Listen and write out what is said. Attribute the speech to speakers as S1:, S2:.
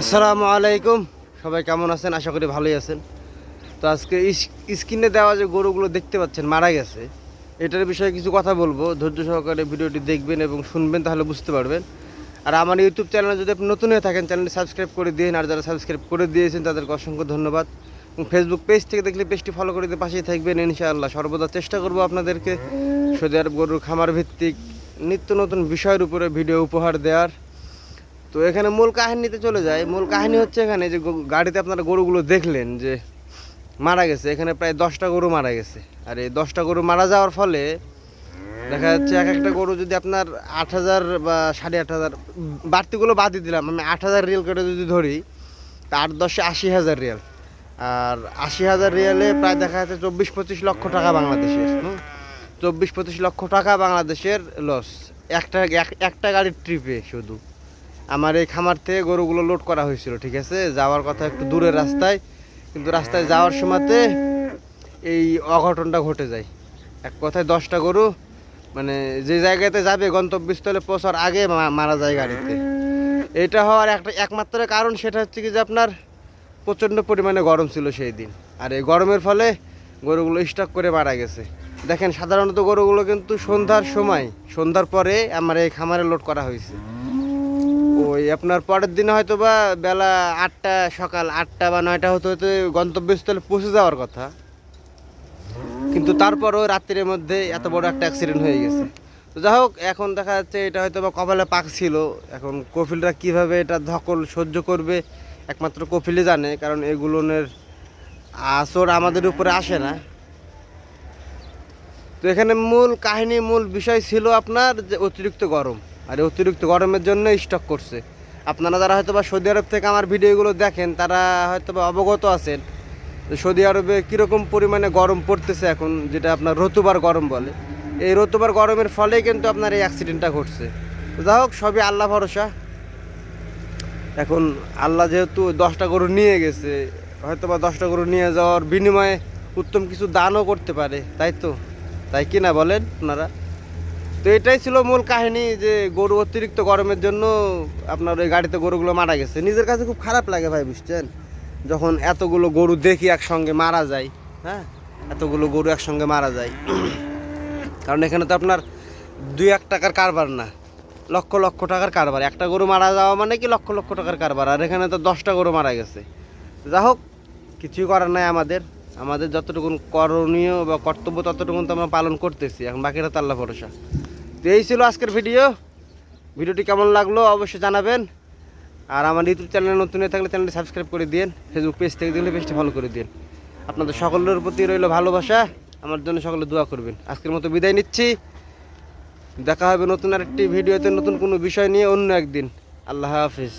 S1: আসসালামু আলাইকুম। সবাই কেমন আছেন? আশা করি ভালোই আছেন। তো আজকে স্ক্রিনে দেওয়া যে গরুগুলো দেখতে পাচ্ছেন, মারা গেছে। এটার বিষয়ে কিছু কথা বলব। ধৈর্য সহকারে ভিডিওটি দেখবেন এবং শুনবেন, তাহলে বুঝতে পারবেন। আর আমার ইউটিউব চ্যানেলে যদি আপনি নতুন হয়ে থাকেন, চ্যানেলটি সাবস্ক্রাইব করে দিন। আর যারা সাবস্ক্রাইব করে দিয়েছেন, তাদেরকে অসংখ্য ধন্যবাদ। এবং ফেসবুক পেজ থেকে দেখলে পেজটি ফলো করে দিয়ে পাশেই থাকবেন, ইনশাআল্লাহ। সর্বদা চেষ্টা করব আপনাদেরকে সৌদি আরব গরুর খামার ভিত্তিক নিত্য নতুন বিষয়ের উপরে ভিডিও উপহার দেওয়ার। তো এখানে মূল কাহিনীতে চলে যায় মূল কাহিনী হচ্ছে এখানে যে গাড়িতে আপনারা গরুগুলো দেখলেন যে মারা গেছে। এখানে প্রায় দশটা গরু মারা গেছে। আর এই দশটা গরু মারা যাওয়ার ফলে দেখা যাচ্ছে এক একটা গরু যদি আপনার আট হাজার বা সাড়ে আট হাজার, বাড়তিগুলো বাদই দিলাম। আমি আট হাজার রিয়াল করে যদি ধরি, তা আট দশে আশি হাজার রিয়াল। আর আশি হাজার রিয়ালে প্রায় দেখা যাচ্ছে চব্বিশ পঁচিশ লক্ষ টাকা বাংলাদেশের? চব্বিশ পঁচিশ লক্ষ টাকা বাংলাদেশের লস একটা, এক- একটা গাড়ির ট্রিপে শুধু। আমার এই খামার থেকে গরুগুলো লোড করা হয়েছিল, ঠিক আছে? যাওয়ার কথা একটু দূরের রাস্তায়, কিন্তু রাস্তায় যাওয়ার সময়তে এই অঘটনটা ঘটে যায়। এক কথায় দশটা গরু মানে যে জায়গাতে যাবে গন্তব্যস্থলে পৌঁছার আগে মারা যায় গাড়িতে। এটা হওয়ার একটা একমাত্র কারণ সেটা হচ্ছে কি যে আপনার প্রচণ্ড পরিমাণে গরম ছিল সেই দিন। আর এই গরমের ফলে গরুগুলো স্টক করে মারা গেছে। দেখেন, সাধারণত গরুগুলো কিন্তু সন্ধ্যার সময়, সন্ধ্যার পরে আমার এই খামারে লোড করা হয়েছে। ওই আপনার পরের দিনে হয়তো বা বেলা আটটা সকাল আটটা বা নয়টা হতে হতে গন্তব্যস্থলে পৌঁছে যাওয়ার কথা। কিন্তু তারপরও রাত্রির মধ্যে এত বড় একটা অ্যাক্সিডেন্ট হয়ে গেছে। তো যাই হোক, এখন দেখা যাচ্ছে এটা হয়তো বা কপালে পাক ছিল। এখন কফিলরা কীভাবে এটা ধকল সহ্য করবে, একমাত্র কফিলে জানে, কারণ এগুলোনের আসর আমাদের উপরে আসে না। তো এখানে মূল কাহিনী, মূল বিষয় ছিল আপনার যে অতিরিক্ত গরম। আর অতিরিক্ত গরমের জন্য স্টক করছে। আপনারা যারা হয়তো বা সৌদি আরব থেকে আমার ভিডিওগুলো দেখেন, তারা হয়তো বা অবগত আছেন সৌদি আরবে কীরকম পরিমাণে গরম পড়তেছে এখন, যেটা আপনার রতুবার গরম বলে। এই রতুবার গরমের ফলেই কিন্তু আপনার এই অ্যাক্সিডেন্টটা ঘটছে। যাই হোক, সবই আল্লাহ ভরসা। এখন আল্লাহ যেহেতু দশটা গরু নিয়ে গেছে হয়তো বা দশটা গরু নিয়ে যাওয়ার বিনিময়ে উত্তম কিছু দানও করতে পারে, তাই তো? তাই কি না বলেন আপনারা? তো এটাই ছিল মূল কাহিনী যে গরু অতিরিক্ত গরমের জন্য আপনার ওই গাড়িতে গরুগুলো মারা গেছে। নিজের কাছে খুব খারাপ লাগে ভাই, বুঝছেন? যখন এতগুলো গরু দেখি একসঙ্গে মারা যায় হ্যাঁ? এতগুলো গরু একসঙ্গে মারা যায়। কারণ এখানে তো আপনার দুই এক টাকার কারবার না, লক্ষ লক্ষ টাকার কারবার। একটা গরু মারা যাওয়া মানে কি লক্ষ লক্ষ টাকার কারবার? আর এখানে তো দশটা গরু মারা গেছে। যা হোক, কিছুই করার নাই আমাদের। আমাদের যতটুকু করণীয় বা কর্তব্য ততটুকু তো আমরা পালন করতেছি। এখন বাকিটা তো আল্লাহ ভরসা। তো এই ছিল আজকের ভিডিও। ভিডিওটি কেমন লাগল অবশ্যই জানাবেন। আর আমার ইউটিউব চ্যানেলে নতুন হয়ে থাকলে চ্যানেলটি সাবস্ক্রাইব করে দিন ফেসবুক পেজ থেকে দেখলে পেজটি ফলো করে দিন। আপনাদের সকলের প্রতি রইল ভালোবাসা। আমার জন্য সকলে দোয়া করবেন। আজকের মতো বিদায় নিচ্ছি। দেখা হবে নতুন আরেকটি ভিডিওতে নতুন কোনো বিষয় নিয়ে অন্য একদিন। আল্লাহ হাফিজ।